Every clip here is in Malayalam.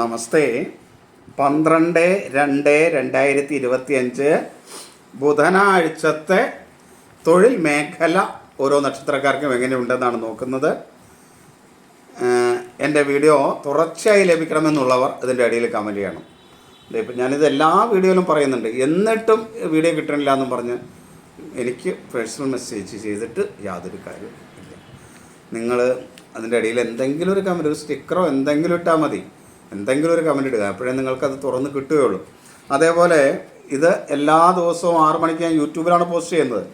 നമസ്തേ. പന്ത്രണ്ട് രണ്ട് രണ്ടായിരത്തി ഇരുപത്തി അഞ്ച് ബുധനാഴ്ചത്തെ തൊഴിൽ മേഖല ഓരോ നക്ഷത്രക്കാർക്കും എങ്ങനെയുണ്ടെന്നാണ് നോക്കുന്നത്. എന്റെ വീഡിയോ തുടർച്ചയായി ലഭിക്കണമെന്നുള്ളവർ ഇതിന്റെ അടിയിൽ കമന്റ് ചെയ്യണം. ഇപ്പം ഞാനിത് എല്ലാ വീഡിയോയിലും പറയുന്നുണ്ട്. എന്നിട്ടും വീഡിയോ കിട്ടണില്ല എന്നും പറഞ്ഞ് എനിക്ക് പേഴ്സണൽ മെസ്സേജ് ചെയ്തിട്ട് യാതൊരു കാര്യവും ഇല്ല. നിങ്ങൾ അതിന്റെ ഇടയിൽ എന്തെങ്കിലും ഒരു കമന്റ് ഒരു സ്റ്റിക്കറോ എന്തെങ്കിലും ഇട്ടാൽ മതി. എന്തെങ്കിലും ഒരു കമന്റ് ഇടുക. അപ്പോഴേ നിങ്ങൾക്കത് തുറന്ന് കിട്ടുകയുള്ളൂ. അതേപോലെ ഇത് എല്ലാ ദിവസവും ആറു മണിക്ക് ഞാൻ യൂട്യൂബിലാണ് പോസ്റ്റ് ചെയ്യുന്നത്.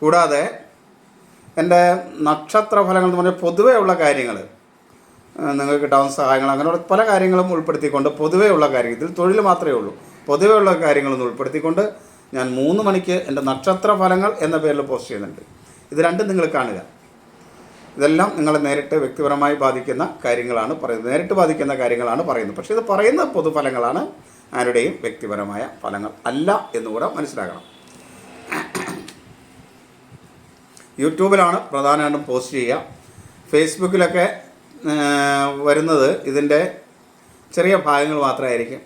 കൂടാതെ എന്റെ നക്ഷത്ര ഫലങ്ങൾ എന്ന് പറഞ്ഞാൽ പൊതുവേ ഉള്ള കാര്യങ്ങൾ നിങ്ങൾക്ക് കിട്ടാവുന്ന സഹായങ്ങൾ അങ്ങനെയുള്ള പല കാര്യങ്ങളും ഉൾപ്പെടുത്തിക്കൊണ്ട് പൊതുവേ ഉള്ള കാര്യങ്ങൾ ഇതിൽ തൊഴിൽ മാത്രമേ ഉള്ളൂ. പൊതുവേ ഉള്ള കാര്യങ്ങളൊന്നും ഉൾപ്പെടുത്തിക്കൊണ്ട് ഞാൻ മൂന്ന് മണിക്ക് എന്റെ നക്ഷത്ര ഫലങ്ങൾ എന്ന പേരിൽ പോസ്റ്റ് ചെയ്യുന്നുണ്ട്. ഇത് രണ്ടും നിങ്ങൾ കാണുക. ഇതെല്ലാം നിങ്ങളെ നേരിട്ട് വ്യക്തിപരമായി ബാധിക്കുന്ന കാര്യങ്ങളാണ് പറയുന്നത്. നേരിട്ട് ബാധിക്കുന്ന കാര്യങ്ങളാണ് പറയുന്നത്. പക്ഷേ ഇത് പറയുന്ന പൊതുഫലങ്ങളാണ് ആരുടെയും വ്യക്തിപരമായ ഫലങ്ങൾ അല്ല എന്ന് എന്നുകൂടെ മനസ്സിലാക്കണം. യൂട്യൂബിലാണ് പ്രധാനമായിട്ടും പോസ്റ്റ് ചെയ്യുക. ഫേസ്ബുക്കിലൊക്കെ വരുന്നത് ഇതിന്റെ ചെറിയ ഭാഗങ്ങൾ മാത്രമായിരിക്കും.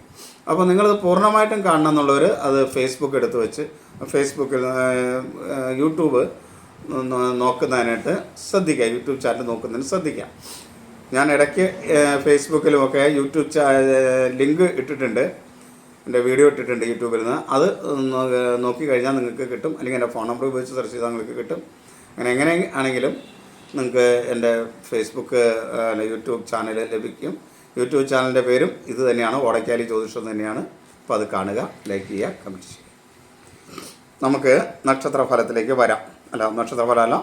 അപ്പോൾ നിങ്ങളത് പൂർണമായിട്ടും കാണണം എന്നുള്ളവർ അത് ഫേസ്ബുക്ക് എടുത്ത് വെച്ച് ഫേസ്ബുക്കിൽ യൂട്യൂബ് നോക്കുന്നതിനായിട്ട് ശ്രദ്ധിക്കുക. യൂട്യൂബ് ചാനൽ നോക്കുന്നതിന് ശ്രദ്ധിക്കുക. ഞാൻ ഇടയ്ക്ക് ഫേസ്ബുക്കിലുമൊക്കെ യൂട്യൂബ് ചാ ലിങ്ക് ഇട്ടിട്ടുണ്ട്. എന്റെ വീഡിയോ ഇട്ടിട്ടുണ്ട് യൂട്യൂബിൽ നിന്ന്. അത് നോക്കി കഴിഞ്ഞാൽ നിങ്ങൾക്ക് കിട്ടും. അല്ലെങ്കിൽ എന്റെ ഫോൺ നമ്പർ ഉപയോഗിച്ച് സെർച്ച് ചെയ്താൽ നിങ്ങൾക്ക് കിട്ടും. അങ്ങനെ എങ്ങനെ ആണെങ്കിലും നിങ്ങൾക്ക് എന്റെ ഫേസ്ബുക്ക് യൂട്യൂബ് ചാനൽ ലഭിക്കും. യൂട്യൂബ് ചാനലിന്റെ പേരും ഇത് തന്നെയാണ്. ഓടക്കാലി ജ്യോതിഷം തന്നെയാണ്. അപ്പോൾ അത് കാണുക ലൈക്ക് ചെയ്യുക കമന്റ് ചെയ്യുക. നമുക്ക് നക്ഷത്ര ഫലത്തിലേക്ക് വരാം. അല്ല നക്ഷത്രഫലമല്ല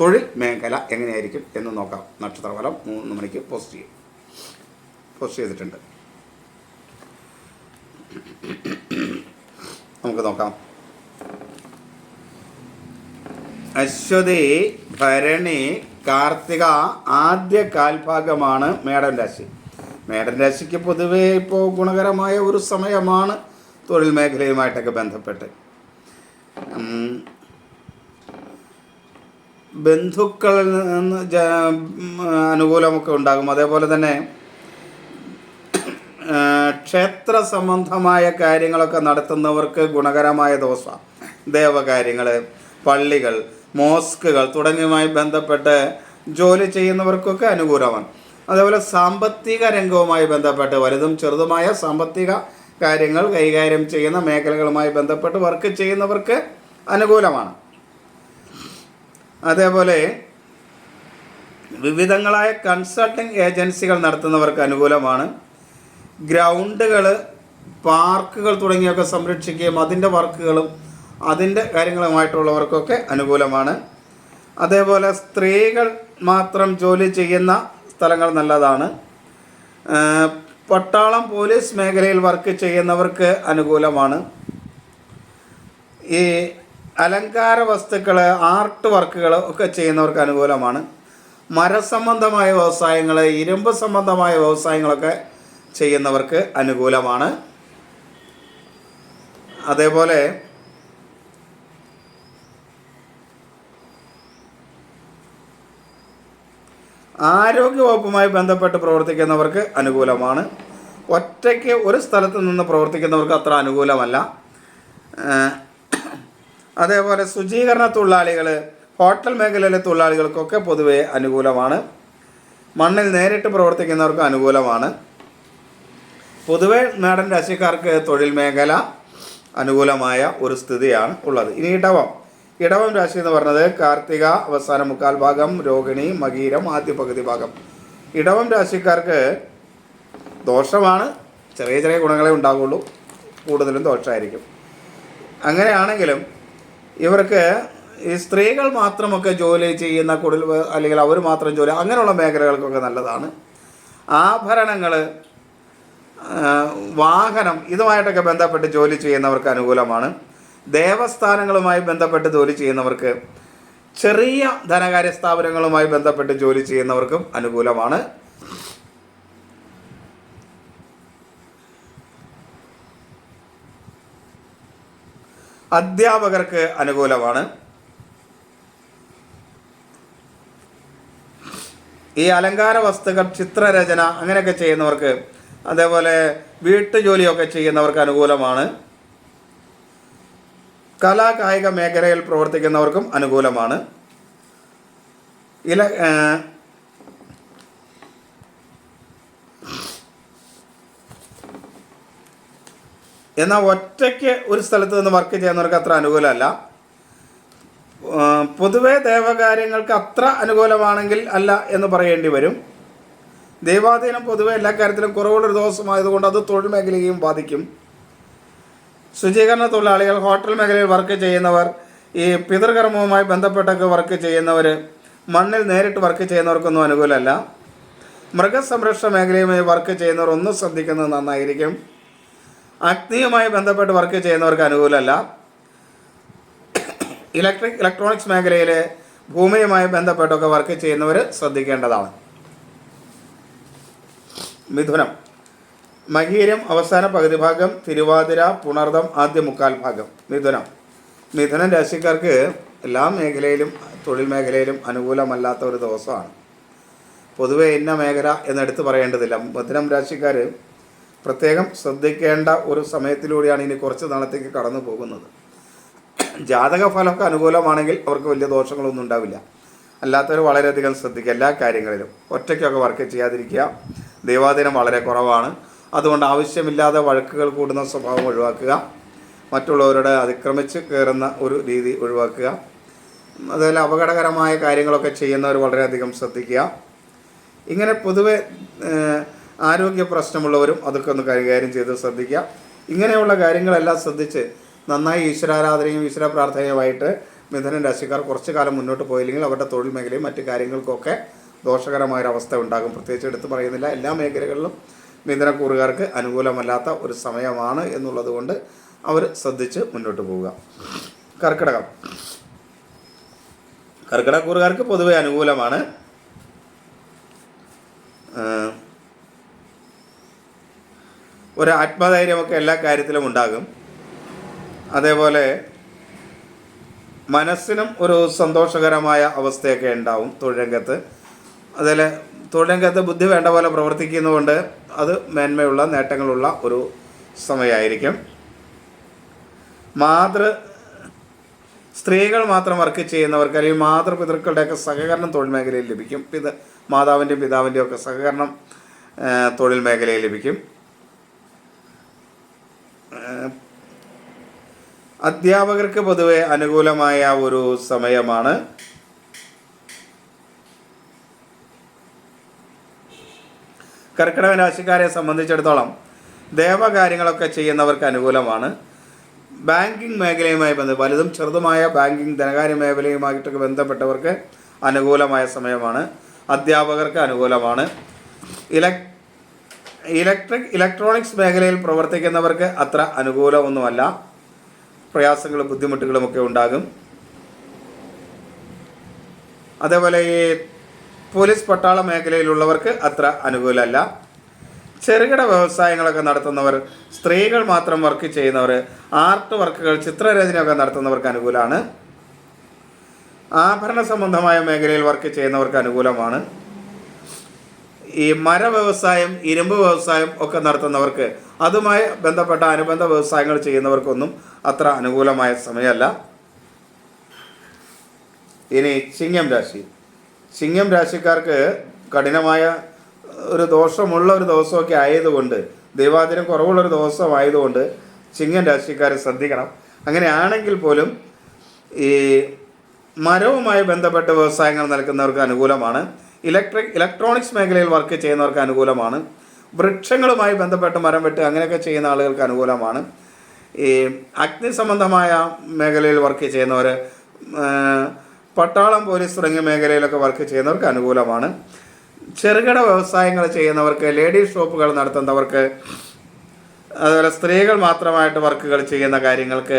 തൊഴിൽ മേഖല എങ്ങനെയായിരിക്കും എന്ന് നോക്കാം. നക്ഷത്രഫലം മൂന്ന് മണിക്ക് പോസ്റ്റ് ചെയ്യും. പോസ്റ്റ് ചെയ്തിട്ടുണ്ട്. നമുക്ക് നോക്കാം. അശ്വതി ഭരണി കാർത്തിക ആദ്യ കാൽഭാഗമാണ് മേടൻ രാശി. മേടൻ രാശിക്ക് പൊതുവേ ഇപ്പോൾ ഗുണകരമായ ഒരു സമയമാണ് തൊഴിൽ മേഖലയുമായിട്ടൊക്കെ ബന്ധപ്പെട്ട്. ബന്ധുക്കളിൽ നിന്ന് അനുകൂലമൊക്കെ ഉണ്ടാകും. അതേപോലെ തന്നെ ക്ഷേത്ര സംബന്ധമായ കാര്യങ്ങളൊക്കെ നടത്തുന്നവർക്ക് ഗുണകരമായ ദോഷ ദേവകാര്യങ്ങൾ പള്ളികൾ മോസ്കുകൾ തുടങ്ങിയവുമായി ബന്ധപ്പെട്ട് ജോലി ചെയ്യുന്നവർക്കൊക്കെ അനുകൂലമാണ്. അതേപോലെ സാമ്പത്തിക രംഗവുമായി ബന്ധപ്പെട്ട് വലുതും ചെറുതുമായ സാമ്പത്തിക കാര്യങ്ങൾ കൈകാര്യം ചെയ്യുന്ന മേഖലകളുമായി ബന്ധപ്പെട്ട് വർക്ക് ചെയ്യുന്നവർക്ക് അനുകൂലമാണ്. അതേപോലെ വിവിധങ്ങളായ കൺസൾട്ടിംഗ് ഏജൻസികൾ നടത്തുന്നവർക്ക് അനുകൂലമാണ്. ഗ്രൗണ്ടുകൾ പാർക്കുകൾ തുടങ്ങിയൊക്കെ സംരക്ഷിക്കുകയും അതിന്റെ വർക്കുകളും അതിന്റെ കാര്യങ്ങളുമായിട്ടുള്ളവർക്കൊക്കെ അനുകൂലമാണ്. അതേപോലെ സ്ത്രീകൾ മാത്രം ജോലി ചെയ്യുന്ന സ്ഥലങ്ങൾ നല്ലതാണ്. പട്ടാളം പോലീസ് മേഖലയിൽ വർക്ക് ചെയ്യുന്നവർക്ക് അനുകൂലമാണ്. ഈ അലങ്കാര വസ്തുക്കൾ ആർട്ട് വർക്കുകൾ ഒക്കെ ചെയ്യുന്നവർക്ക് അനുകൂലമാണ്. മരസംബന്ധമായ വ്യവസായങ്ങൾ ഇരുമ്പ് സംബന്ധമായ വ്യവസായങ്ങളൊക്കെ ചെയ്യുന്നവർക്ക് അനുകൂലമാണ്. അതേപോലെ ആരോഗ്യവകുപ്പുമായി ബന്ധപ്പെട്ട് പ്രവർത്തിക്കുന്നവർക്ക് അനുകൂലമാണ്. ഒറ്റയ്ക്ക് ഒരു സ്ഥലത്ത് നിന്ന് പ്രവർത്തിക്കുന്നവർക്ക് അത്ര അനുകൂലമല്ല. അതേപോലെ ശുചീകരണ തൊഴിലാളികൾ ഹോട്ടൽ മേഖലയിലെ തൊഴിലാളികൾക്കൊക്കെ പൊതുവെ അനുകൂലമാണ്. മണ്ണിൽ നേരിട്ട് പ്രവർത്തിക്കുന്നവർക്ക് അനുകൂലമാണ്. പൊതുവെ നാടൻ രാശിക്കാർക്ക് തൊഴിൽ മേഖല അനുകൂലമായ ഒരു സ്ഥിതിയാണ് ഉള്ളത്. ഇനി ഇടവം. ഇടവം രാശി എന്ന് പറഞ്ഞത് കാർത്തിക അവസാന മുക്കാൽ ഭാഗം രോഹിണി മകീരം ആദ്യ പകുതി ഭാഗം. ഇടവം രാശിക്കാർക്ക് ദോഷമാണ്. ചെറിയ ചെറിയ ഗുണങ്ങളെ ഉണ്ടാകുള്ളൂ കൂടുതലും ദോഷമായിരിക്കും അങ്ങനെയാണെങ്കിലും ഇവർക്ക് ഈ സ്ത്രീകൾ മാത്രമൊക്കെ ജോലി ചെയ്യുന്ന കുടിൽ അല്ലെങ്കിൽ അവർ മാത്രം ജോലി അങ്ങനെയുള്ള മേഖലകൾക്കൊക്കെ നല്ലതാണ്. ആഭരണങ്ങൾ വാഹനം ഇതുമായിട്ടൊക്കെ ബന്ധപ്പെട്ട് ജോലി ചെയ്യുന്നവർക്ക് അനുകൂലമാണ്. ദേവസ്ഥാനങ്ങളുമായി ബന്ധപ്പെട്ട് ജോലി ചെയ്യുന്നവർക്ക് ചെറിയ ധനകാര്യ സ്ഥാപനങ്ങളുമായി ബന്ധപ്പെട്ട് ജോലി ചെയ്യുന്നവർക്കും അനുകൂലമാണ്. അധ്യാപകർക്ക് അനുകൂലമാണ്. ഈ അലങ്കാര വസ്തുക്കൾ ചിത്രരചന അങ്ങനെയൊക്കെ ചെയ്യുന്നവർക്ക് അതേപോലെ വീട്ടുജോലിയൊക്കെ ചെയ്യുന്നവർക്ക് അനുകൂലമാണ്. കലാ കായിക മേഖലയിൽ പ്രവർത്തിക്കുന്നവർക്കും അനുകൂലമാണ്. ഇല എന്നാൽ ഒറ്റയ്ക്ക് ഒരു സ്ഥലത്ത് നിന്ന് വർക്ക് ചെയ്യുന്നവർക്ക് അത്ര അനുകൂലമല്ല. പൊതുവെ ദേവകാര്യങ്ങൾക്ക് അത്ര അനുകൂലമാണെങ്കിൽ അല്ല എന്ന് പറയേണ്ടി വരും. ദൈവാധീനം പൊതുവെ എല്ലാ കാര്യത്തിലും കുറവുള്ളൊരു ദിവസമായതുകൊണ്ട് അത് തൊഴിൽ മേഖലയെയും ബാധിക്കും. ശുചീകരണ തൊഴിലാളികൾ ഹോട്ടൽ മേഖലയിൽ വർക്ക് ചെയ്യുന്നവർ ഈ പിതൃകർമ്മവുമായി ബന്ധപ്പെട്ടൊക്കെ വർക്ക് ചെയ്യുന്നവർ മണ്ണിൽ നേരിട്ട് വർക്ക് ചെയ്യുന്നവർക്കൊന്നും അനുകൂലമല്ല. മൃഗസംരക്ഷണ മേഖലയുമായി വർക്ക് ചെയ്യുന്നവർ ഒന്നും ശ്രദ്ധിക്കുന്നത് നന്നായിരിക്കും. അഗ്നിയുമായി ബന്ധപ്പെട്ട് വർക്ക് ചെയ്യുന്നവർക്ക് അനുകൂലമല്ല. ഇലക്ട്രിക് ഇലക്ട്രോണിക്സ് മേഖലയിൽ ഭൂമിയുമായി ബന്ധപ്പെട്ടൊക്കെ വർക്ക് ചെയ്യുന്നവർ ശ്രദ്ധിക്കേണ്ടതാണ്. മിഥുനം. മഹീരം അവസാന പകുതി ഭാഗം തിരുവാതിര പുണർദം ആദ്യ മുക്കാൽ ഭാഗം. മിഥുനം. മിഥുനം രാശിക്കാർക്ക് എല്ലാ മേഖലയിലും തൊഴിൽ മേഖലയിലും അനുകൂലമല്ലാത്ത ഒരു ദിവസമാണ്. പൊതുവെ ഇന്ന മേഖല എന്നെടുത്ത് പറയേണ്ടതില്ല. മിഥുനം രാശിക്കാർ പ്രത്യേകം ശ്രദ്ധിക്കേണ്ട ഒരു സമയത്തിലൂടെയാണ് ഇനി കുറച്ച് നാളത്തേക്ക് കടന്നു പോകുന്നത്. ജാതക ഫലമൊക്കെ അനുകൂലമാണെങ്കിൽ അവർക്ക് വലിയ ദോഷങ്ങളൊന്നും ഉണ്ടാവില്ല. അല്ലാത്തവർ വളരെയധികം ശ്രദ്ധിക്കുക എല്ലാ കാര്യങ്ങളിലും. ഒറ്റയ്ക്കൊക്കെ വർക്ക് ചെയ്യാതിരിക്കുക. ദൈവാദിനം വളരെ കുറവാണ്. അതുകൊണ്ട് ആവശ്യമില്ലാതെ വഴക്കുകൾ കൂടുന്ന സ്വഭാവം ഒഴിവാക്കുക. മറ്റുള്ളവരുടെ അതിക്രമിച്ച് കയറുന്ന ഒരു രീതി ഒഴിവാക്കുക. അതുപോലെ അപകടകരമായ കാര്യങ്ങളൊക്കെ ചെയ്യുന്നവർ വളരെയധികം ശ്രദ്ധിക്കുക. ഇങ്ങനെ പൊതുവെ ആരോഗ്യ പ്രശ്നമുള്ളവരും അതൊക്കെ ഒന്ന് കൈകാര്യം ചെയ്ത് ശ്രദ്ധിക്കുക. ഇങ്ങനെയുള്ള കാര്യങ്ങളെല്ലാം ശ്രദ്ധിച്ച് നന്നായി ഈശ്വരാരാധനയും ഈശ്വര പ്രാർത്ഥനയുമായിട്ട് മിഥുനൻ രാശിക്കാർ കുറച്ചു കാലം മുന്നോട്ട് പോയില്ലെങ്കിൽ അവരുടെ തൊഴിൽ മേഖലയും മറ്റു കാര്യങ്ങൾക്കൊക്കെ ദോഷകരമായൊരവസ്ഥ ഉണ്ടാകും. പ്രത്യേകിച്ച് എടുത്തു പറയുന്നില്ല. എല്ലാ മേഖലകളിലും മിഥുനക്കൂറുകാർക്ക് അനുകൂലമല്ലാത്ത ഒരു സമയമാണ് എന്നുള്ളത് കൊണ്ട് അവർ ശ്രദ്ധിച്ച് മുന്നോട്ട് പോവുക. കർക്കിടകം. കർക്കിടക്കൂറുകാർക്ക് പൊതുവെ അനുകൂലമാണ്. ഒരു ആത്മധൈര്യമൊക്കെ എല്ലാ കാര്യത്തിലും ഉണ്ടാകും. അതേപോലെ മനസ്സിനും ഒരു സന്തോഷകരമായ അവസ്ഥയൊക്കെ ഉണ്ടാവും തൊഴിലംഗത്ത് അതിൽ തൊഴിലംഗത്ത് ബുദ്ധി വേണ്ട പോലെ പ്രവർത്തിക്കുന്നതുകൊണ്ട് അത് മേന്മയുള്ള നേട്ടങ്ങളുള്ള ഒരു സമയമായിരിക്കും. മാതൃ സ്ത്രീകൾ മാത്രം വർക്ക് ചെയ്യുന്നവർക്ക് അല്ലെങ്കിൽ മാതൃപിതൃക്കളുടെയൊക്കെ സഹകരണം തൊഴിൽ മേഖലയിൽ ലഭിക്കും. പിത മാതാവിന്റെയും പിതാവിന്റെയും ഒക്കെ സഹകരണം തൊഴിൽ മേഖലയിൽ ലഭിക്കും. അധ്യാപകർക്ക് പൊതുവെ അനുകൂലമായ ഒരു സമയമാണ്. കർക്കിടക രാശിക്കാരെ സംബന്ധിച്ചിടത്തോളം ദേവകാര്യങ്ങളൊക്കെ ചെയ്യുന്നവർക്ക് അനുകൂലമാണ്. ബാങ്കിങ് മേഖലയുമായി ബന്ധം വലുതും ചെറുതുമായ ബാങ്കിങ് ധനകാര്യ മേഖലയുമായിട്ടൊക്കെ ബന്ധപ്പെട്ടവർക്ക് അനുകൂലമായ സമയമാണ്. അധ്യാപകർക്ക് അനുകൂലമാണ്. ഇലക് ഇലക്ട്രിക് ഇലക്ട്രോണിക്സ് മേഖലയിൽ പ്രവർത്തിക്കുന്നവർക്ക് അത്ര അനുകൂലമൊന്നുമല്ല. പ്രയാസങ്ങളും ബുദ്ധിമുട്ടുകളുമൊക്കെ ഉണ്ടാകും. അതേപോലെ ഈ പോലീസ് പട്ടാള മേഖലയിലുള്ളവർക്ക് അത്ര അനുകൂലമല്ല. ചെറുകിട വ്യവസായങ്ങളൊക്കെ നടത്തുന്നവർ സ്ത്രീകൾ മാത്രം വർക്ക് ചെയ്യുന്നവർ ആർട്ട് വർക്കുകൾ ചിത്രരചനയൊക്കെ നടത്തുന്നവർക്ക് അനുകൂലമാണ്. ആഭരണ സംബന്ധമായ മേഖലയിൽ വർക്ക് ചെയ്യുന്നവർക്ക് അനുകൂലമാണ്. ഈ മര വ്യവസായം ഇരുമ്പ് വ്യവസായം ഒക്കെ നടത്തുന്നവർക്ക് അതുമായി ബന്ധപ്പെട്ട അനുബന്ധ വ്യവസായങ്ങൾ ചെയ്യുന്നവർക്കൊന്നും അത്ര അനുകൂലമായ സമയമല്ല. ഇനി ചിങ്ങം രാശി. ചിങ്ങം രാശിക്കാർക്ക് കഠിനമായ ഒരു ദോഷമുള്ള ഒരു ദിവസമൊക്കെ ആയതുകൊണ്ട് ദൈവാദിനം കുറവുള്ളൊരു ദിവസമായതുകൊണ്ട് ചിങ്ങം രാശിക്കാർ ശ്രദ്ധിക്കണം. അങ്ങനെയാണെങ്കിൽ പോലും ഈ മരവുമായി ബന്ധപ്പെട്ട വ്യവസായങ്ങൾ നൽകുന്നവർക്ക് അനുകൂലമാണ്. ഇലക്ട്രിക് ഇലക്ട്രോണിക്സ് മേഖലയിൽ വർക്ക് ചെയ്യുന്നവർക്ക് അനുകൂലമാണ്. വൃക്ഷങ്ങളുമായി ബന്ധപ്പെട്ട് മരം വെട്ട് അങ്ങനെയൊക്കെ ചെയ്യുന്ന ആളുകൾക്ക് അനുകൂലമാണ്. ഈ അഗ്നി സംബന്ധമായ മേഖലയിൽ വർക്ക് ചെയ്യുന്നവർ പട്ടാളം പോലീസ് തുടങ്ങിയ മേഖലയിലൊക്കെ വർക്ക് ചെയ്യുന്നവർക്ക് അനുകൂലമാണ്. ചെറുകിട വ്യവസായങ്ങൾ ചെയ്യുന്നവർക്ക് ലേഡീസ് ഷോപ്പുകൾ നടത്തുന്നവർക്ക് അതുപോലെ സ്ത്രീകൾ മാത്രമായിട്ട് വർക്കുകൾ ചെയ്യുന്ന കാര്യങ്ങൾക്ക്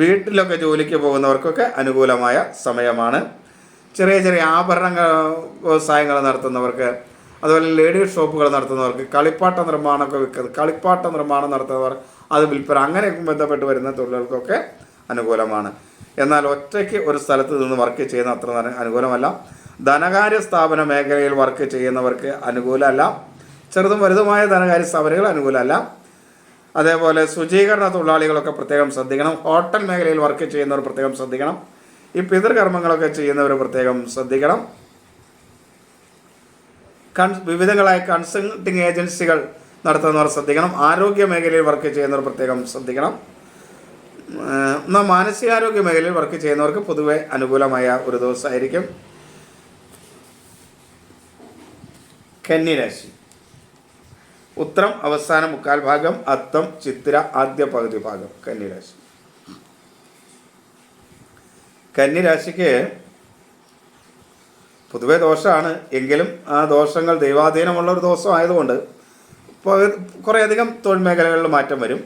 വീട്ടിലൊക്കെ ജോലിക്ക് പോകുന്നവർക്കൊക്കെ അനുകൂലമായ സമയമാണ്. ചെറിയ ചെറിയ ആഭരണ വ്യവസായങ്ങൾ നടത്തുന്നവർക്ക് അതുപോലെ ലേഡീസ് ഷോപ്പുകൾ നടത്തുന്നവർക്ക് കളിപ്പാട്ട നിർമ്മാണമൊക്കെ വിൽക്കുന്നത് കളിപ്പാട്ട നിർമ്മാണം നടത്തുന്നവർ അത് വിൽപ്പന അങ്ങനെ ബന്ധപ്പെട്ട് വരുന്ന തൊഴിലുകൾക്കൊക്കെ അനുകൂലമാണ്. എന്നാൽ ഒറ്റയ്ക്ക് ഒരു സ്ഥലത്ത് നിന്ന് വർക്ക് ചെയ്യുന്ന അത്ര അനുകൂലമല്ല. ധനകാര്യ സ്ഥാപന മേഖലയിൽ വർക്ക് ചെയ്യുന്നവർക്ക് അനുകൂലമല്ല. ചെറുതും വലുതുമായ ധനകാര്യ സ്ഥാപനങ്ങൾ അനുകൂലമല്ല. അതേപോലെ ശുചീകരണ തൊഴിലാളികളൊക്കെ പ്രത്യേകം ശ്രദ്ധിക്കണം. ഹോട്ടൽ മേഖലയിൽ വർക്ക് ചെയ്യുന്നവർ പ്രത്യേകം ശ്രദ്ധിക്കണം. ഈ പിതൃകർമ്മങ്ങളൊക്കെ ചെയ്യുന്നവർ പ്രത്യേകം ശ്രദ്ധിക്കണം. കൺ വിവിധങ്ങളായ കൺസൾട്ടിങ് ഏജൻസികൾ നടത്തുന്നവർ ശ്രദ്ധിക്കണം. ആരോഗ്യ മേഖലയിൽ വർക്ക് ചെയ്യുന്നവർ പ്രത്യേകം ശ്രദ്ധിക്കണം. എന്നാൽ മാനസികാരോഗ്യ മേഖലയിൽ വർക്ക് ചെയ്യുന്നവർക്ക് പൊതുവെ അനുകൂലമായ ഒരു ദിവസമായിരിക്കും. കന്നിരാശി. ഉത്തരം അവസാന മുക്കാൽ ഭാഗം അത്തം ചിത്തിര ആദ്യ പകുതി ഭാഗം കന്നിരാശി. കന്നിരാശിക്ക് പൊതുവെ ദോഷമാണ്. എങ്കിലും ആ ദോഷങ്ങൾ ദൈവാധീനമുള്ള ഒരു ദോഷം ആയതുകൊണ്ട് കുറേയധികം തൊഴിൽ മേഖലകളിൽ മാറ്റം വരും.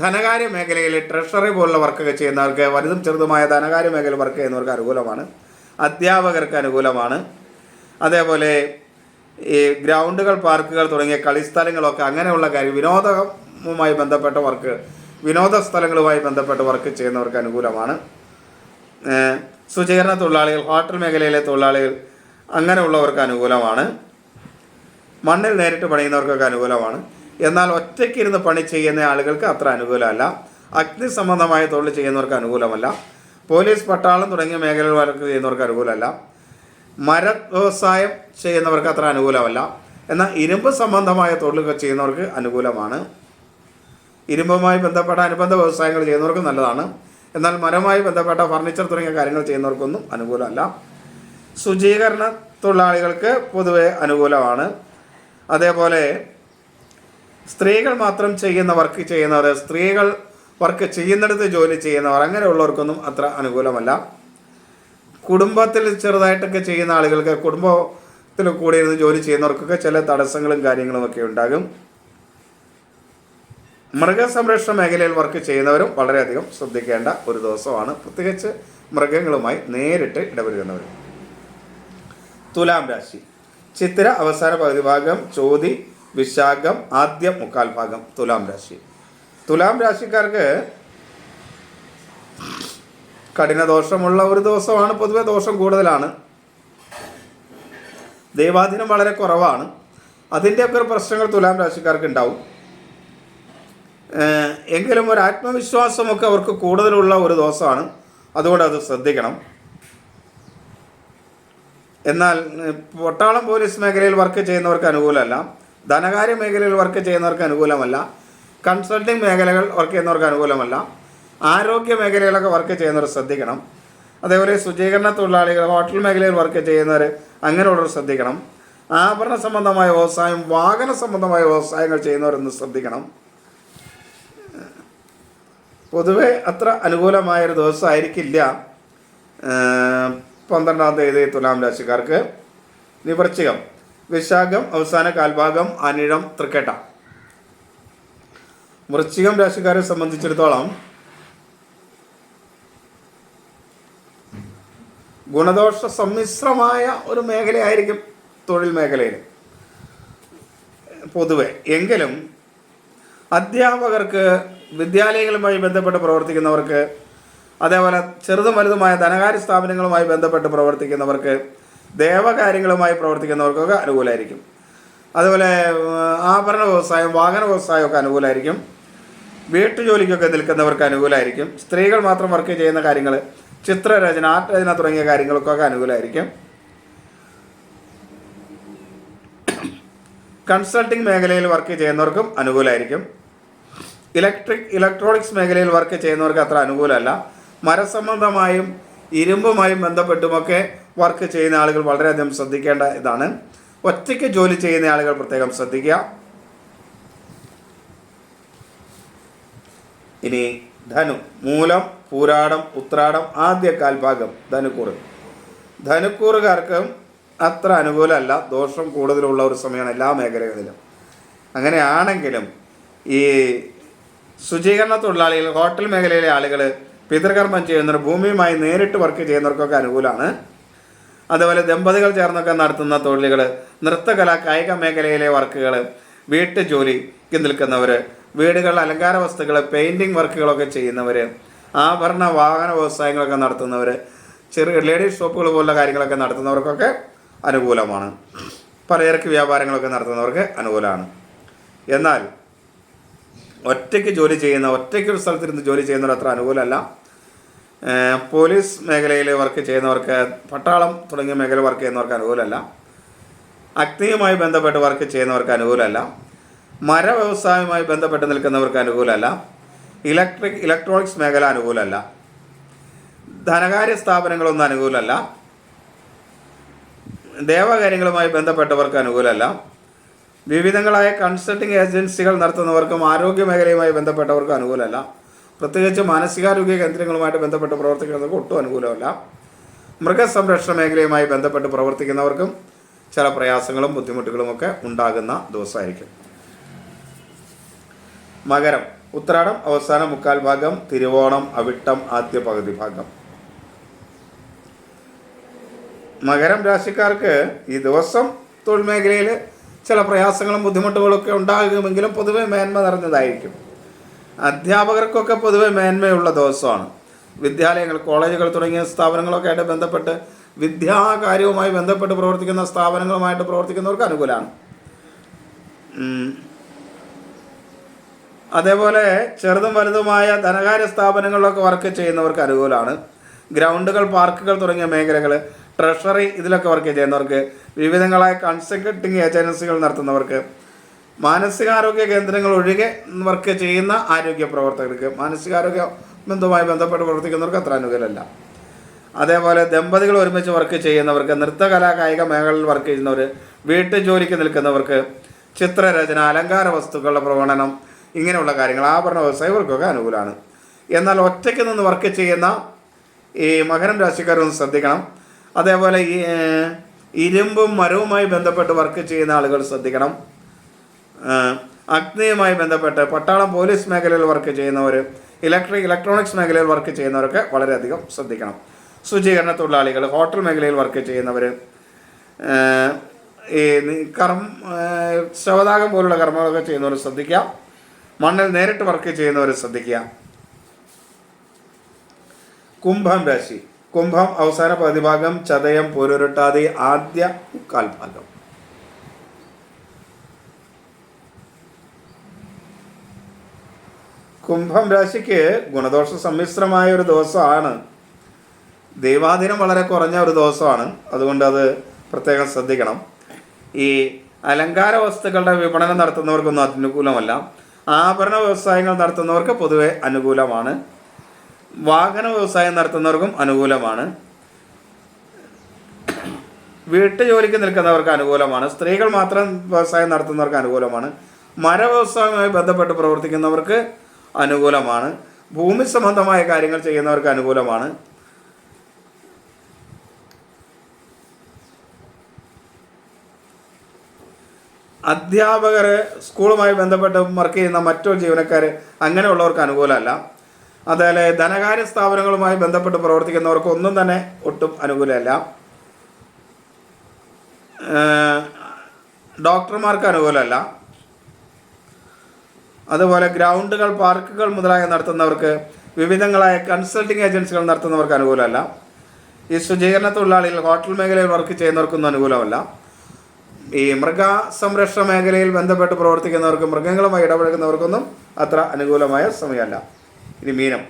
ധനകാര്യ മേഖലയിൽ ട്രഷറി പോലുള്ള വർക്കൊക്കെ ചെയ്യുന്നവർക്ക് വലുതും ചെറുതുമായ ധനകാര്യ മേഖല വർക്ക് ചെയ്യുന്നവർക്ക് അനുകൂലമാണ്. അധ്യാപകർക്ക് അനുകൂലമാണ്. അതേപോലെ ഈ ഗ്രൗണ്ടുകൾ പാർക്കുകൾ തുടങ്ങിയ കളിസ്ഥലങ്ങളൊക്കെ അങ്ങനെയുള്ള കാര്യം വിനോദവുമായി ബന്ധപ്പെട്ട വർക്ക് വിനോദ സ്ഥലങ്ങളുമായി ബന്ധപ്പെട്ട് വർക്ക് ചെയ്യുന്നവർക്ക് അനുകൂലമാണ്. ശുചീകരണ തൊഴിലാളികൾ ഹോട്ടൽ മേഖലയിലെ തൊഴിലാളികൾ അങ്ങനെയുള്ളവർക്ക് അനുകൂലമാണ്. മണ്ണിൽ നേരിട്ട് പണിയുന്നവർക്കൊക്കെ അനുകൂലമാണ്. എന്നാൽ ഒറ്റയ്ക്കിരുന്ന് പണി ചെയ്യുന്ന ആളുകൾക്ക് അത്ര അനുകൂലമല്ല. അഗ്നി സംബന്ധമായ തൊഴിൽ ചെയ്യുന്നവർക്ക് അനുകൂലമല്ല. പോലീസ് പട്ടാളം തുടങ്ങിയ മേഖലകൾ വർക്ക് ചെയ്യുന്നവർക്ക് അനുകൂലമല്ല. മര വ്യവസായം ചെയ്യുന്നവർക്ക് അത്ര അനുകൂലമല്ല. എന്നാൽ ഇരുമ്പ് സംബന്ധമായ തൊഴിലൊക്കെ ചെയ്യുന്നവർക്ക് അനുകൂലമാണ്. ഇരുമ്പുമായി ബന്ധപ്പെട്ട അനുബന്ധ വ്യവസായങ്ങൾ ചെയ്യുന്നവർക്കും നല്ലതാണ്. എന്നാൽ മരമായി ബന്ധപ്പെട്ട ഫർണിച്ചർ തുടങ്ങിയ കാര്യങ്ങൾ ചെയ്യുന്നവർക്കൊന്നും അനുകൂലമല്ല. ശുചീകരണ തൊഴിലാളികൾക്ക് പൊതുവെ അനുകൂലമാണ്. അതേപോലെ സ്ത്രീകൾ മാത്രം ചെയ്യുന്ന വർക്ക് ചെയ്യുന്നവർ സ്ത്രീകൾ വർക്ക് ചെയ്യുന്നിടത്ത് ജോലി ചെയ്യുന്നവർ അങ്ങനെയുള്ളവർക്കൊന്നും അത്ര അനുകൂലമല്ല. കുടുംബത്തിൽ ചെറുതായിട്ടൊക്കെ ചെയ്യുന്ന ആളുകൾക്ക് കുടുംബത്തിൽ കൂടി ഇരുന്ന് ജോലി ചെയ്യുന്നവർക്കൊക്കെ ചില തടസ്സങ്ങളും കാര്യങ്ങളും ഒക്കെ ഉണ്ടാകും. മൃഗസംരക്ഷണ മേഖലയിൽ വർക്ക് ചെയ്യുന്നവരും വളരെയധികം ശ്രദ്ധിക്കേണ്ട ഒരു ദിവസമാണ്. പ്രത്യേകിച്ച് മൃഗങ്ങളുമായി നേരിട്ട് ഇടപെടുന്നവർ തുലാം രാശി. ചിത്തിര അവസാന പകുതി ഭാഗം ചോതി വിശാഖം ആദ്യ മുക്കാൽ ഭാഗം തുലാം രാശി. തുലാം രാശിക്കാർക്ക് കഠിന ദോഷമുള്ള ഒരു ദിവസമാണ്. പൊതുവെ ദോഷം കൂടുതലാണ്. ദൈവാധീനം വളരെ കുറവാണ്. അതിന്റെയൊക്കെ ഒരു പ്രശ്നങ്ങൾ തുലാം രാശിക്കാർക്ക് ഉണ്ടാവും. എങ്കിലും ഒരു ആത്മവിശ്വാസമൊക്കെ അവർക്ക് കൂടുതലുള്ള ഒരു ദിവസമാണ്. അതുകൊണ്ട് അത് ശ്രദ്ധിക്കണം. എന്നാൽ പൊട്ടാളം പോലീസ് മേഖലയിൽ വർക്ക് ചെയ്യുന്നവർക്ക് അനുകൂലമല്ല. ധനകാര്യ മേഖലയിൽ വർക്ക് ചെയ്യുന്നവർക്ക് അനുകൂലമല്ല. കൺസൾട്ടിംഗ് മേഖലകൾ വർക്ക് ചെയ്യുന്നവർക്ക് അനുകൂലമല്ല. ആരോഗ്യ മേഖലയിലൊക്കെ വർക്ക് ചെയ്യുന്നവർ ശ്രദ്ധിക്കണം. അതേപോലെ ശുചീകരണ തൊഴിലാളികൾ ഹോട്ടൽ മേഖലയിൽ വർക്ക് ചെയ്യുന്നവർ അങ്ങനെയുള്ളവർ ശ്രദ്ധിക്കണം. ആഭരണ സംബന്ധമായ വ്യവസായം വാഹന സംബന്ധമായ വ്യവസായങ്ങൾ ചെയ്യുന്നവരൊന്ന് ശ്രദ്ധിക്കണം. പൊതുവെ അത്ര അനുകൂലമായൊരു ദിവസമായിരിക്കില്ല. ഏഹ് പന്ത്രണ്ടാം തീയതി തുലാം രാശിക്കാർക്ക് നിവർച്ചികം വിശാഖം അവസാന കാൽഭാഗം അനിഴം തൃക്കേട്ട. വൃശ്ചികം രാശിക്കാരെ സംബന്ധിച്ചിടത്തോളം ഗുണദോഷ സമ്മിശ്രമായ ഒരു മേഖലയായിരിക്കും തൊഴിൽ മേഖലയിൽ. പൊതുവെ എങ്കിലും അധ്യാപകർക്ക് വിദ്യാലയങ്ങളുമായി ബന്ധപ്പെട്ട് പ്രവർത്തിക്കുന്നവർക്ക് അതേപോലെ ചെറുതും വലുതുമായ ധനകാര്യ സ്ഥാപനങ്ങളുമായി ബന്ധപ്പെട്ട് പ്രവർത്തിക്കുന്നവർക്ക് ദേവകാര്യങ്ങളുമായി പ്രവർത്തിക്കുന്നവർക്കൊക്കെ അനുകൂലമായിരിക്കും. അതുപോലെ ആഭരണ വ്യവസായം വാഹന വ്യവസായമൊക്കെ അനുകൂലമായിരിക്കും. വീട്ടുജോലിക്കൊക്കെ നിൽക്കുന്നവർക്ക് അനുകൂലമായിരിക്കും. സ്ത്രീകൾ മാത്രം വർക്ക് ചെയ്യുന്ന കാര്യങ്ങൾ ചിത്രരചന ആർട്ട് രചന തുടങ്ങിയ കാര്യങ്ങൾക്കൊക്കെ അനുകൂലമായിരിക്കും. കൺസൾട്ടിംഗ് മേഖലയിൽ വർക്ക് ചെയ്യുന്നവർക്കും അനുകൂലമായിരിക്കും. ഇലക്ട്രിക് ഇലക്ട്രോണിക്സ് മേഖലയിൽ വർക്ക് ചെയ്യുന്നവർക്ക് അത്ര അനുകൂലമല്ല. മരസംബന്ധമായും ഇരുമ്പുമായും ബന്ധപ്പെട്ടുമൊക്കെ വർക്ക് ചെയ്യുന്ന ആളുകൾ വളരെയധികം ശ്രദ്ധിക്കേണ്ട ഇതാണ്. ഒറ്റയ്ക്ക് ജോലി ചെയ്യുന്ന ആളുകൾ പ്രത്യേകം ശ്രദ്ധിക്കുക. ഇനി ധനു മൂലം പൂരാടം ഉത്രാടം ആദ്യ കാൽഭാഗം ധനുക്കൂറ്. ധനുക്കൂറുകാർക്ക് അത്ര അനുകൂലമല്ല. ദോഷം കൂടുതലുള്ള ഒരു സമയമാണ് എല്ലാ മേഖലകളിലും. അങ്ങനെയാണെങ്കിലും ഈ ശുചീകരണ തൊഴിലാളികൾ ഹോട്ടൽ മേഖലയിലെ ആളുകൾ പിതൃകർമ്മം ചെയ്യുന്നവർ ഭൂമിയുമായി നേരിട്ട് വർക്ക് ചെയ്യുന്നവർക്കൊക്കെ അനുകൂലമാണ്. അതുപോലെ ദമ്പതികൾ ചേർന്നൊക്കെ നടത്തുന്ന തൊഴിലുകൾ നൃത്തകല കായിക മേഖലയിലെ വർക്കുകൾ വീട്ടു ജോലിക്ക് നിൽക്കുന്നവർ വീടുകളിൽ അലങ്കാര വസ്തുക്കൾ പെയിന്റിങ് വർക്കുകളൊക്കെ ചെയ്യുന്നവർ ആഭരണ വാഹന വ്യവസായങ്ങളൊക്കെ നടത്തുന്നവർ ചെറിയ ലേഡീസ് ഷോപ്പുകൾ പോലുള്ള കാര്യങ്ങളൊക്കെ നടത്തുന്നവർക്കൊക്കെ അനുകൂലമാണ്. പലചരക്ക് വ്യാപാരങ്ങളൊക്കെ നടത്തുന്നവർക്ക് അനുകൂലമാണ്. എന്നാൽ ഒറ്റയ്ക്ക് ജോലി ചെയ്യുന്ന ഒറ്റയ്ക്ക് ഒരു സ്ഥലത്തിരുന്ന് ജോലി ചെയ്യുന്നവർ അത്ര അനുകൂലമല്ല. പോലീസ് മേഖലയിൽ വർക്ക് ചെയ്യുന്നവർക്ക് പട്ടാളം തുടങ്ങിയ മേഖല വർക്ക് ചെയ്യുന്നവർക്ക് അനുകൂലമല്ല. അഗ്നിയുമായി ബന്ധപ്പെട്ട് വർക്ക് ചെയ്യുന്നവർക്ക് അനുകൂലമല്ല. മര വ്യവസായവുമായി ബന്ധപ്പെട്ട് നിൽക്കുന്നവർക്ക് അനുകൂലമല്ല. ഇലക്ട്രിക് ഇലക്ട്രോണിക്സ് മേഖല അനുകൂലമല്ല. ധനകാര്യ സ്ഥാപനങ്ങളൊന്നും അനുകൂലമല്ല. ദേവകാര്യങ്ങളുമായി ബന്ധപ്പെട്ടവർക്ക് അനുകൂലമല്ല. വിവിധങ്ങളായ കൺസൾട്ടിംഗ് ഏജൻസികൾ നടത്തുന്നവർക്കും ആരോഗ്യ മേഖലയുമായി ബന്ധപ്പെട്ടവർക്കും അനുകൂലമല്ല. പ്രത്യേകിച്ച് മാനസികാരോഗ്യ കേന്ദ്രങ്ങളുമായിട്ട് ബന്ധപ്പെട്ട് പ്രവർത്തിക്കുന്നവർക്ക് ഒട്ടും അനുകൂലമല്ല. മൃഗസംരക്ഷണ മേഖലയുമായി ബന്ധപ്പെട്ട് പ്രവർത്തിക്കുന്നവർക്കും ചില പ്രയാസങ്ങളും ബുദ്ധിമുട്ടുകളും ഒക്കെ ഉണ്ടാകുന്ന ദിവസമായിരിക്കും. മകരം ഉത്രാടം അവസാന മുക്കാൽ ഭാഗം തിരുവോണം അവിട്ടം ആദ്യ പകുതി ഭാഗം. മകരം രാശിക്കാർക്ക് ഈ ദിവസം തൊഴിൽ മേഖലയിൽ ചില പ്രയാസങ്ങളും ബുദ്ധിമുട്ടുകളൊക്കെ ഉണ്ടാകുമെങ്കിലും പൊതുവെ മേന്മ നിറഞ്ഞതായിരിക്കും. അധ്യാപകർക്കൊക്കെ പൊതുവെ മേന്മയുള്ള ദിവസമാണ്. വിദ്യാലയങ്ങൾ കോളേജുകൾ തുടങ്ങിയ സ്ഥാപനങ്ങളൊക്കെ ആയിട്ട് ബന്ധപ്പെട്ട് വിദ്യാകാര്യവുമായി ബന്ധപ്പെട്ട് പ്രവർത്തിക്കുന്ന സ്ഥാപനങ്ങളുമായിട്ട് പ്രവർത്തിക്കുന്നവർക്ക് അനുകൂലമാണ്. അതേപോലെ ചെറുതും വലുതുമായ ധനകാര്യ സ്ഥാപനങ്ങളിലൊക്കെ വർക്ക് ചെയ്യുന്നവർക്ക് അനുകൂലമാണ്. ഗ്രൗണ്ടുകൾ പാർക്കുകൾ തുടങ്ങിയ മേഖലകൾ ട്രഷറി ഇതിലൊക്കെ വർക്ക് ചെയ്യുന്നവർക്ക് വിവിധങ്ങളായ കൺസൾട്ടിങ് ഏജൻസികൾ നടത്തുന്നവർക്ക് മാനസികാരോഗ്യ കേന്ദ്രങ്ങൾ ഒഴികെ വർക്ക് ചെയ്യുന്ന ആരോഗ്യ പ്രവർത്തകർക്ക് മാനസികാരോഗ്യ ബന്ധവുമായി ബന്ധപ്പെട്ട് പ്രവർത്തിക്കുന്നവർക്ക് അത്ര അനുകൂലമല്ല. അതേപോലെ ദമ്പതികൾ ഒരുമിച്ച് വർക്ക് ചെയ്യുന്നവർക്ക് നൃത്തകലാ കായിക മേഖലയിൽ വർക്ക് ചെയ്യുന്നവർ വീട്ടു ജോലിക്ക് നിൽക്കുന്നവർക്ക് ചിത്രരചന അലങ്കാര വസ്തുക്കളുടെ പ്രവണനം ഇങ്ങനെയുള്ള കാര്യങ്ങൾ ആഭരണ വ്യവസായ ഇവർക്കൊക്കെ അനുകൂലമാണ്. എന്നാൽ ഒറ്റയ്ക്ക് നിന്ന് വർക്ക് ചെയ്യുന്ന ഈ മകരം രാശിക്കാരൊന്ന് ശ്രദ്ധിക്കണം. അതേപോലെ ഇരുമ്പും മരവുമായി ബന്ധപ്പെട്ട് വർക്ക് ചെയ്യുന്ന ആളുകൾ ശ്രദ്ധിക്കണം. അഗ്നിയുമായി ബന്ധപ്പെട്ട് പട്ടാളം പോലീസ് മേഖലയിൽ വർക്ക് ചെയ്യുന്നവർ ഇലക്ട്രിക് ഇലക്ട്രോണിക്സ് മേഖലയിൽ വർക്ക് ചെയ്യുന്നവരൊക്കെ വളരെയധികം ശ്രദ്ധിക്കണം. ശുചീകരണ തൊഴിലാളികൾ ഹോട്ടൽ മേഖലയിൽ വർക്ക് ചെയ്യുന്നവർ ഈ കർമ്മ ശവദാഗം പോലുള്ള കർമ്മങ്ങളൊക്കെ ചെയ്യുന്നവർ ശ്രദ്ധിക്കുക. മണ്ണിൽ നേരിട്ട് വർക്ക് ചെയ്യുന്നവർ ശ്രദ്ധിക്കുക. കുംഭം രാശി. കുംഭം അവസാന പതിഭാഗം ചതയം പൊരുരുട്ടാതി ആദ്യ കാൽഭാഗം ഭാഗം കുംഭം രാശിക്ക് ഗുണദോഷ സമ്മിശ്രമായ ഒരു ദിവസമാണ്. ദൈവാധീനം വളരെ കുറഞ്ഞ ഒരു ദിവസമാണ്. അതുകൊണ്ട് അത് പ്രത്യേകം ശ്രദ്ധിക്കണം. ഈ അലങ്കാര വസ്തുക്കളുടെ വിപണനം നടത്തുന്നവർക്കൊന്നും അനുകൂലമല്ല ആഭരണ വ്യവസായങ്ങൾ നടത്തുന്നവർക്ക് പൊതുവെ അനുകൂലമാണ്. വാഹന വ്യവസായം നടത്തുന്നവർക്കും അനുകൂലമാണ്. വീട്ടു ജോലിക്ക് നിൽക്കുന്നവർക്ക് അനുകൂലമാണ്. സ്ത്രീകൾ മാത്രം വ്യവസായം നടത്തുന്നവർക്ക് അനുകൂലമാണ്. മര വ്യവസായവുമായി ബന്ധപ്പെട്ട് പ്രവർത്തിക്കുന്നവർക്ക് അനുകൂലമാണ്. ഭൂമി സംബന്ധമായ കാര്യങ്ങൾ ചെയ്യുന്നവർക്ക് അനുകൂലമാണ്. അധ്യാപകർ സ്കൂളുമായി ബന്ധപ്പെട്ട് വർക്ക് ചെയ്യുന്ന മറ്റു ജീവനക്കാർ അങ്ങനെയുള്ളവർക്ക് അനുകൂലമല്ല. അതേപോലെ ധനകാര്യ സ്ഥാപനങ്ങളുമായി ബന്ധപ്പെട്ട് പ്രവർത്തിക്കുന്നവർക്ക് ഒന്നും തന്നെ ഒട്ടും അനുകൂലമല്ല. ഡോക്ടർമാർക്ക് അനുകൂലമല്ല. അതുപോലെ ഗ്രൗണ്ടുകൾ പാർക്കുകൾ മുതലായ നടത്തുന്നവർക്ക് വിവിധങ്ങളായ കൺസൾട്ടിംഗ് ഏജൻസികൾ നടത്തുന്നവർക്ക് അനുകൂലമല്ല. ഈ ശുചീകരണ തൊഴിലാളികൾ ഹോട്ടൽ മേഖലയിൽ വർക്ക് ചെയ്യുന്നവർക്കൊന്നും അനുകൂലമല്ല. ഈ മൃഗ സംരക്ഷണ മേഖലയിൽ ബന്ധപ്പെട്ട് പ്രവർത്തിക്കുന്നവർക്കും മൃഗങ്ങളുമായി ഇടപഴകുന്നവർക്കൊന്നും അത്ര അനുകൂലമായ സമയമല്ല. ഇനി മീനം.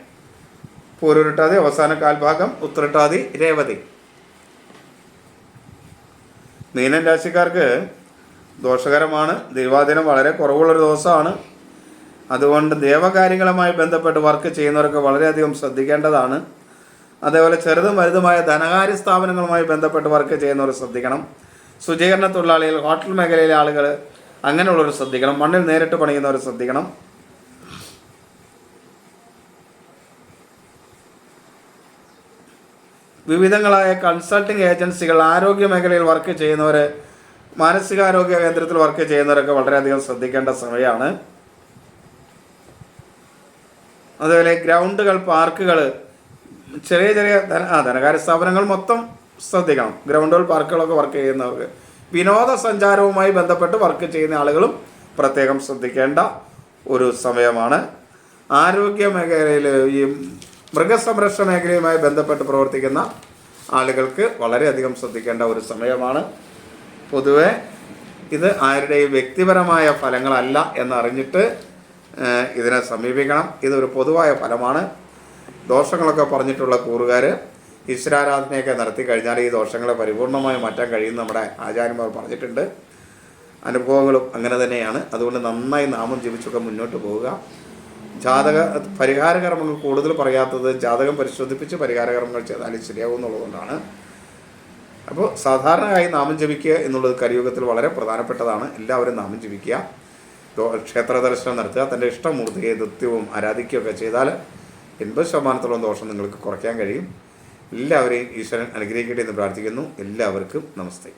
പൂരുരുട്ടാതി അവസാന കാൽഭാഗം ഉത്രട്ടാതി രേവതി. മീനൻ രാശിക്കാർക്ക് ദോഷകരമാണ്. ദൈവാധീനം വളരെ കുറവുള്ളൊരു ദിവസമാണ്. അതുകൊണ്ട് ദേവകാര്യങ്ങളുമായി ബന്ധപ്പെട്ട് വർക്ക് ചെയ്യുന്നവർക്ക് വളരെയധികം ശ്രദ്ധിക്കേണ്ടതാണ്. അതേപോലെ ചെറുതും വലുതുമായ ധനകാര്യ സ്ഥാപനങ്ങളുമായി ബന്ധപ്പെട്ട് വർക്ക് ചെയ്യുന്നവർ ശ്രദ്ധിക്കണം. ശുചീകരണ തൊഴിലാളികൾ ഹോട്ടൽ മേഖലയിലെ ആളുകൾ അങ്ങനെയുള്ളവർ ശ്രദ്ധിക്കണം. മണ്ണിൽ നേരിട്ട് പണിയുന്നവർ ശ്രദ്ധിക്കണം. വിവിധങ്ങളായ കൺസൾട്ടിംഗ് ഏജൻസികൾ ആരോഗ്യ മേഖലയിൽ വർക്ക് ചെയ്യുന്നവർ മാനസികാരോഗ്യ കേന്ദ്രത്തിൽ വർക്ക് ചെയ്യുന്നവരൊക്കെ വളരെയധികം ശ്രദ്ധിക്കേണ്ട സമയമാണ് അതുപോലെ ഗ്രൗണ്ടുകൾ പാർക്കുകൾ ചെറിയ ചെറിയ ധന ആ ധനകാര്യ സ്ഥാപനങ്ങൾ മൊത്തം ശ്രദ്ധിക്കണം. ഗ്രൗണ്ടുകൾ പാർക്കുകളൊക്കെ വർക്ക് ചെയ്യുന്നവർക്ക്. വിനോദസഞ്ചാരവുമായി ബന്ധപ്പെട്ട് വർക്ക് ചെയ്യുന്ന ആളുകളും പ്രത്യേകം ശ്രദ്ധിക്കേണ്ട ഒരു സമയമാണ്. ആരോഗ്യ മേഖലയിൽ ഈ മൃഗസംരക്ഷണ മേഖലയുമായി ബന്ധപ്പെട്ട് പ്രവർത്തിക്കുന്ന ആളുകൾക്ക് വളരെയധികം ശ്രദ്ധിക്കേണ്ട ഒരു സമയമാണ്. പൊതുവെ ഇത് ആരുടെയും വ്യക്തിപരമായ ഫലങ്ങളല്ല എന്നറിഞ്ഞിട്ട് ഇതിനെ സമീപിക്കണം. ഇതൊരു പൊതുവായ ഫലമാണ്. ദോഷങ്ങളൊക്കെ പറഞ്ഞിട്ടുള്ള കൂറുകാർ ഈശ്വരാരാധനയൊക്കെ നടത്തി കഴിഞ്ഞാൽ ഈ ദോഷങ്ങളെ പരിപൂർണമായി മാറ്റാൻ കഴിയുമെന്ന് നമ്മുടെ ആചാര്യന്മാർ പറഞ്ഞിട്ടുണ്ട്. അനുഭവങ്ങളും അങ്ങനെ തന്നെയാണ്. അതുകൊണ്ട് നന്നായി നാമം ജപിച്ചൊക്കെ മുന്നോട്ട് പോവുക. ജാതക പരിഹാര കർമ്മങ്ങൾ കൂടുതൽ പറയാത്തത് ജാതകം പരിശോധിപ്പിച്ച് പരിഹാര കർമ്മങ്ങൾ ചെയ്താലും ശരിയാവും എന്നുള്ളതുകൊണ്ടാണ്. അപ്പോൾ സാധാരണയായി നാമം ജപിക്കുക എന്നുള്ളത് കലിയുഗത്തിൽ വളരെ പ്രധാനപ്പെട്ടതാണ്. എല്ലാവരും നാമം ജപിക്കുക. ക്ഷേത്ര ദർശനം നടത്തുക തന്റെ ഇഷ്ടമൂർത്തിയെ നിത്യവും ആരാധിക്കുകയൊക്കെ ചെയ്താൽ എൺപത് ശതമാനത്തോളം ദോഷം നിങ്ങൾക്ക് കുറയ്ക്കാൻ കഴിയും. എല്ലാവരെയും ഈശ്വരൻ അനുഗ്രഹിക്കട്ടെ എന്ന് പ്രാർത്ഥിക്കുന്നു. എല്ലാവർക്കും നമസ്തേ.